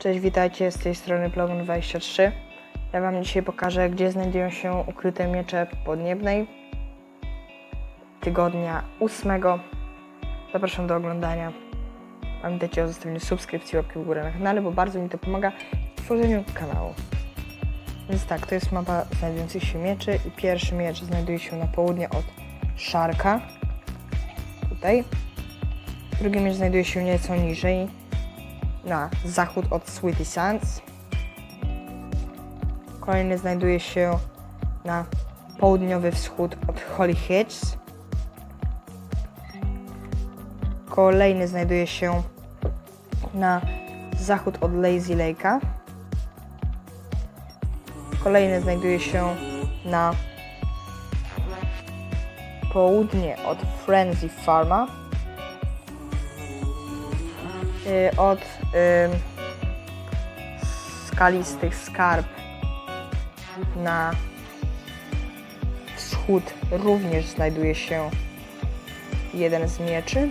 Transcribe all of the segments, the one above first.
Cześć, witajcie z tej strony Plogon23. Ja Wam dzisiaj pokażę, gdzie znajdują się ukryte miecze podniebnej tygodnia 8. Zapraszam do oglądania. Pamiętajcie o zostawieniu subskrypcji, łapki w górę na kanale, bo bardzo mi to pomaga w tworzeniu kanału. Więc tak, to jest mapa znajdujących się mieczy i pierwszy miecz znajduje się na południe od Szarka. Tutaj. Drugi miecz znajduje się nieco niżej, na zachód od Sweetie Sands. Kolejny znajduje się na południowy wschód od Holy Hitch. Kolejny znajduje się na zachód od Lazy Lake'a. Kolejny znajduje się na południe od Frenzy Farma od y, skalistych skarb na wschód również znajduje się jeden z mieczy.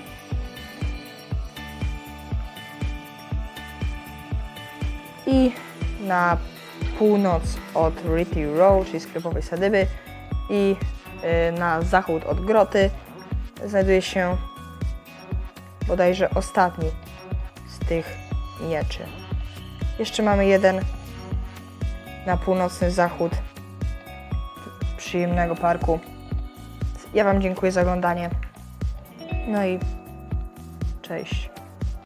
I na północ od Ritty Row, czyli sklepowej sadyby i y, na zachód od groty znajduje się bodajże ostatni tych mieczy. Jeszcze mamy jeden na północny zachód przyjemnego parku. Ja Wam dziękuję za oglądanie. No i cześć.